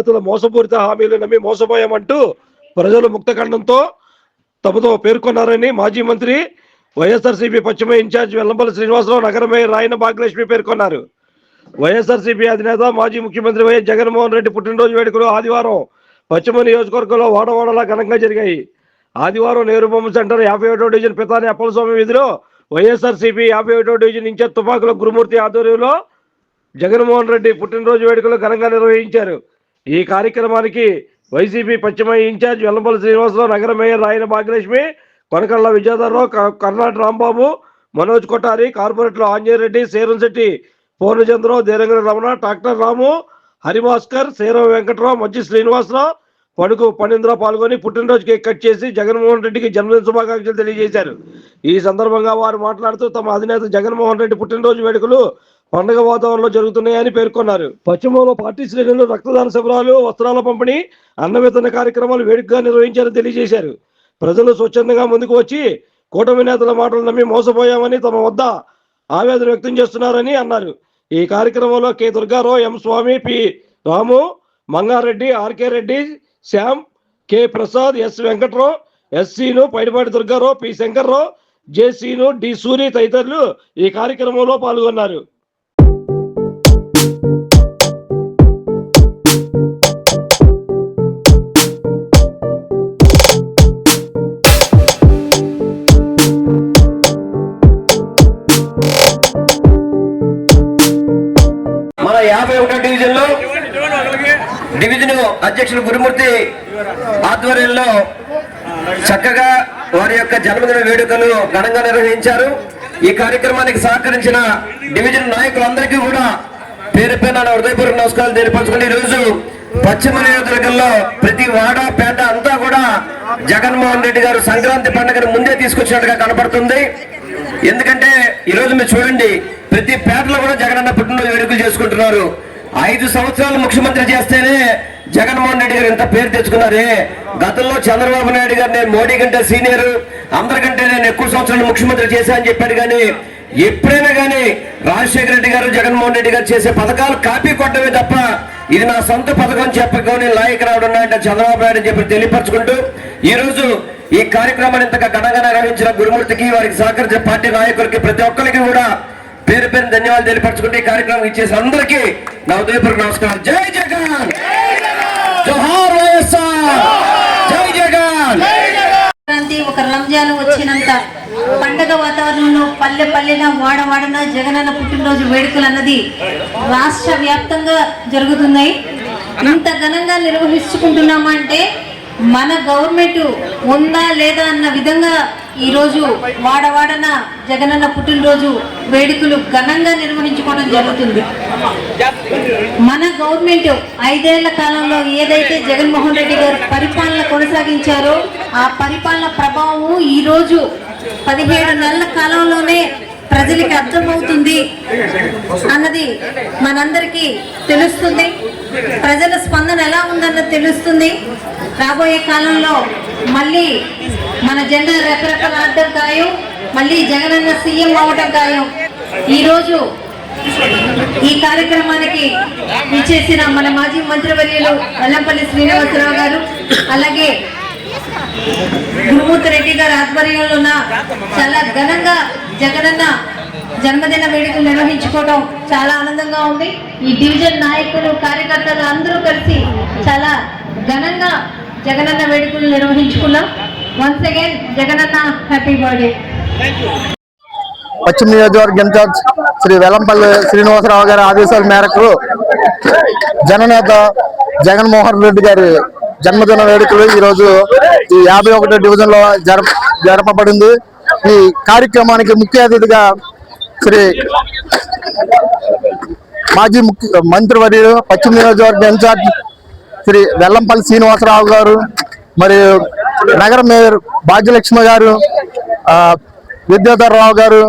నేతల మోసపూరిత హామీలు నమ్మి మోసపోయామంటూ ప్రజలు ముక్తఖండంతో తమతో పేర్కొన్నారని మాజీ మంత్రి వైఎస్ఆర్సీపీ పశ్చిమ ఇన్ఛార్జ్ వెల్లంపల్లి శ్రీనివాసరావు నగర మేయర్ రాయన భాగ్యలక్ష్మి పేర్కొన్నారు. వైఎస్ఆర్సీపీ అధినేత మాజీ ముఖ్యమంత్రి వైఎస్ జగన్మోహన్ రెడ్డి పుట్టినరోజు వేడుకలు ఆదివారం పశ్చిమ నియోజకవర్గంలో వాడవాడలా ఘనంగా జరిగాయి. ఆదివారం నెహ్రూ బొమ్మ సెంటర్ యాభై ఒకటో డివిజన్ పితాని అప్పలస్వామి వీధిలో వైఎస్ఆర్సీపీ యాభై ఒకటో డివిజన్ ఇన్ఛార్జ్ తుపాకుల గురుమూర్తి ఆధ్వర్యంలో జగన్మోహన్ రెడ్డి పుట్టినరోజు వేడుకలు ఘనంగా నిర్వహించారు. ఈ కార్యక్రమానికి వైసీపీ పశ్చిమ ఇన్ఛార్జ్ వెల్లంపల్లి శ్రీనివాసరావు నగర మేయర్ రాయన భాగ్యలక్ష్మి కొనకళ్ళ విజయధరరావు క- కర్ణాట రాంబాబు మనోజ్ కొట్టారి కార్పొరేటర్ ఆంజనేయరెడ్డి శేరంశెట్టి పూర్ణచంద్రరావు దేరంగర రమణ డాక్టర్ రాము హరిభాస్కర్ శేరం వెంకటరావు మజ్జి శ్రీనివాసరావు పడుకు పణీంద్ర పాల్గొని పుట్టినరోజు కేక్ కట్ చేసి జగన్మోహన్ రెడ్డికి జన్మదిన శుభాకాంక్షలు తెలియజేశారు. ఈ సందర్భంగా వారు మాట్లాడుతూ తమ అధినేత జగన్మోహన్ రెడ్డి పుట్టినరోజు వేడుకలు పండగ వాతావరణంలో జరుగుతున్నాయని పేర్కొన్నారు. పశ్చిమంలో పార్టీ శ్రేణులు రక్తదాన శిబిరాలు వస్త్రాల పంపిణీ అన్న వితరణ కార్యక్రమాలు వేడుకగా నిర్వహించారని తెలియజేశారు. ప్రజలు స్వచ్ఛందంగా ముందుకు వచ్చి కూటమి నేతల మాటలు నమ్మి మోసపోయామని తమ వద్ద ఆవేదన వ్యక్తం చేస్తున్నారని అన్నారు. ఈ కార్యక్రమంలో K. Durgarao M. Swamy P. Ramu Mangareddy RK Reddy Shyam K. Prasad S. Venkatrao Seenu Paidipati Durgarao P. Shankarrao జేసీను D. Suri తదితరులు ఈ కార్యక్రమంలో పాల్గొన్నారు. యాభై ఒకటో డివిజన్లో డివిజన్ అధ్యక్షులు గురుమూర్తి ఆధ్వర్యంలో చక్కగా వారి యొక్క జన్మదిన వేడుకలు ఘనంగా నిర్వహించారు. ఈ కార్యక్రమానికి సహకరించిన డివిజన్ నాయకులందరికీ కూడా పేరు పేరు హృదయపూర్వక నమస్కారాలు తెలియపరచుకుని ఈరోజు రోజు పశ్చిమ నియోజకవర్గంలో ప్రతి వాడ పేట అంతా కూడా జగన్మోహన్ రెడ్డి గారు సంక్రాంతి పండుగను ముందే తీసుకొచ్చినట్టుగా కనపడుతుంది. ఎందుకంటే ఈరోజు మీరు చూడండి ప్రతి పేటలో కూడా జగనన్న పుట్టినరోజు వేడుకలు చేసుకుంటున్నారు. ఐదు సంవత్సరాలు ముఖ్యమంత్రి చేస్తేనే జగన్మోహన్ రెడ్డి గారు ఎంత పేరు తెచ్చుకున్నారే. గతంలో చంద్రబాబు నాయుడు గారు నేను మోడీ కంటే సీనియర్ అందరికంటే నేను ఎక్కువ సంవత్సరాలు ముఖ్యమంత్రి చేశా అని చెప్పాడు కానీ ఎప్పుడైనా కానీ రాజశేఖర రెడ్డి గారు జగన్మోహన్ రెడ్డి గారు చేసే పథకాలు కాపీ కొట్టమే తప్ప ఇది నా సొంత పథకం చెప్పకొని లాయక్ రావడం అంటే చంద్రబాబు నాయుడు అని చెప్పి తెలియపరచుకుంటూ ఈ ఈ కార్యక్రమాన్ని ఇంతగా ఘనంగా నిర్వహించిన గురుమూర్తికి వారికి సహకరించిన పార్టీ నాయకులకి ప్రతి ఒక్కరికి కూడా పేరు పేరు ధన్యవాదాలు తెలియపరచుకుంటే ఈ కార్యక్రమం ఇచ్చేసి అందరికీ నా ఉదయపూర్వక నమస్కారం. జై జగన్! జోహార్ వైఎస్ఆర్! జై జగన్! సంక్రాంతి ఒక రంజాన్ వచ్చినంత పండగ వాతావరణంలో పల్లె పల్లెన వాడ వాడన జగనన్న పుట్టినరోజు వేడుకలు అన్నది రాష్ట్ర వ్యాప్తంగా జరుగుతున్నాయి. ఇంత ఘనంగా నిర్వహించుకుంటున్నామంటే మన గవర్నమెంట్ ఉందా లేదా అన్న విధంగా ఈరోజు వాడవాడన జగనన్న పుట్టినరోజు వేడుకలు ఘనంగా నిర్వహించుకోవడం జరుగుతుంది. మన గవర్నమెంట్ ఐదేళ్ళ కాలంలో ఏదైతే జగన్మోహన్ రెడ్డి గారు పరిపాలన కొనసాగించారో ఆ పరిపాలన ప్రభావం ఈరోజు పదిహేడు నెలల కాలంలోనే ప్రజలకి అర్థమవుతుంది అన్నది మనందరికీ తెలుస్తుంది. ప్రజల స్పందన ఎలా ఉందన్నది తెలుస్తుంది. రాబోయే కాలంలో మళ్ళీ మన జెండా రెపరెపలు ఆడటం ఖాయం మళ్ళీ జగనన్న సీఎం అవటం ఖాయం. ఈరోజు ఈ కార్యక్రమానికి ఇచ్చేసిన మన మాజీ మంత్రివర్యులు వెల్లంపల్లి శ్రీనివాసరావు గారు అలాగే గురుమూర్తి రెడ్డి గారి ఆధ్వర్యంలో ఉన్న చాలా ఘనంగా జగనన్న జన్మదిన వేడుకలు నిర్వహించుకోవడం చాలా ఆనందంగా ఉంది. ఈ డివిజన్ నాయకులు కార్యకర్తలు అందరూ కలిసి చాలా ఘనంగా జగనన్న వేడుకలు నిర్వహించుకున్నాం. Once again Jagananna happy birthday పశ్చిమ నియోజకవర్గ ఇన్ఛార్జ్ శ్రీ వెల్లంపల్లి శ్రీనివాసరావు గారి ఆదేశాల మేరకు జననేత జగన్మోహన్ రెడ్డి గారి జన్మదిన వేడుకలు ఈ రోజు ఈ యాభై ఒకటో డివిజన్లో జరప జరపబడింది. ఈ కార్యక్రమానికి ముఖ్య అతిథిగా శ్రీ మాజీ ముఖ్య మంత్రివర్యులు పశ్చిమ నియోజకవర్గ ఇన్ఛార్జ్ శ్రీ వెల్లంపల్లి శ్రీనివాసరావు గారు మరియు నగర మేయర్ భాగ్యలక్ష్మి గారు ఆ, విద్యాధర్ రావు గారు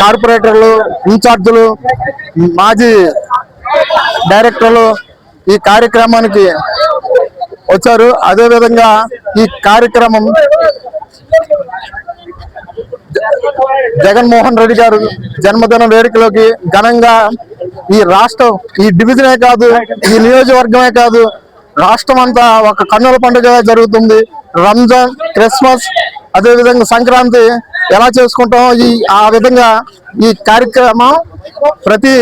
కార్పొరేటర్లు ఇన్ఛార్జీలు మాజీ డైరెక్టర్లు ఈ కార్యక్రమానికి వచ్చారు. అదేవిధంగా ఈ కార్యక్రమం జగన్మోహన్ రెడ్డి గారు జన్మదిన వేడుకలోకి ఘనంగా ఈ రాష్ట్రం ఈ డివిజనే కాదు ఈ నియోజకవర్గమే కాదు రాష్ట్రం అంతా ఒక కన్నుల పండుగ జరుగుతుంది. రంజాన్ క్రిస్మస్ అదేవిధంగా సంక్రాంతి ఎలా చేసుకుంటాం ఈ ఆ విధంగా ఈ కార్యక్రమం ప్రతి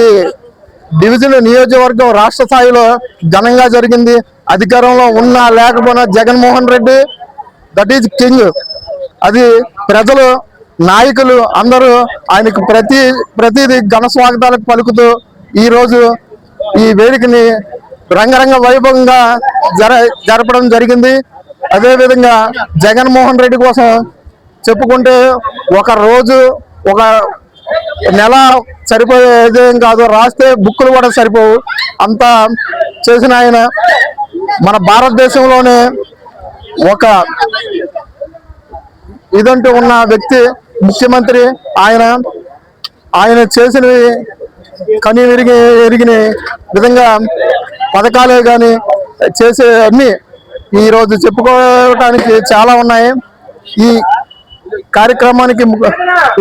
డివిజన్ నియోజకవర్గం రాష్ట్ర స్థాయిలో ఘనంగా జరిగింది. అధికారంలో ఉన్నా లేకపోయినా Jaganmohan Reddy that is king. అది ప్రజలు నాయకులు అందరూ ఆయనకు ప్రతి ప్రతిది ఘన స్వాగతాలకు పలుకుతూ ఈరోజు ఈ వేదికని రంగరంగ వైభవంగా జర జరపడం జరిగింది. అదే విధంగా జగన్మోహన్ రెడ్డి కోసం చెప్పుకుంటే ఒక రోజు ఒక నెల సరిపోయేదేం కాదు రాస్తే బుక్కులు కూడా సరిపోవు. అంత చేసిన ఆయన మన భారతదేశంలోనే ఒక ఇదంటూ ఉన్న వ్యక్తి ముఖ్యమంత్రి ఆయన. ఆయన చేసినవి కని విరిగి ఎరిగిన విధంగా పథకాలే కానీ చేసే అన్నీ ఈరోజు చెప్పుకోవటానికి చాలా ఉన్నాయి. ఈ కార్యక్రమానికి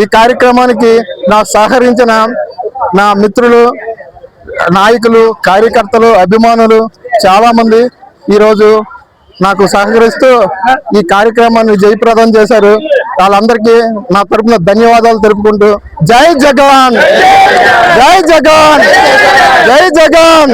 ఈ కార్యక్రమానికి నాకు సహకరించిన నా మిత్రులు నాయకులు కార్యకర్తలు అభిమానులు చాలామంది ఈరోజు నాకు సహకరిస్తూ ఈ కార్యక్రమాన్ని జయప్రదం చేశారు. వాళ్ళందరికీ నా తరపున ధన్యవాదాలు తెలుపుకుంటూ జై జగన్! జై జగన్! జై జగన్!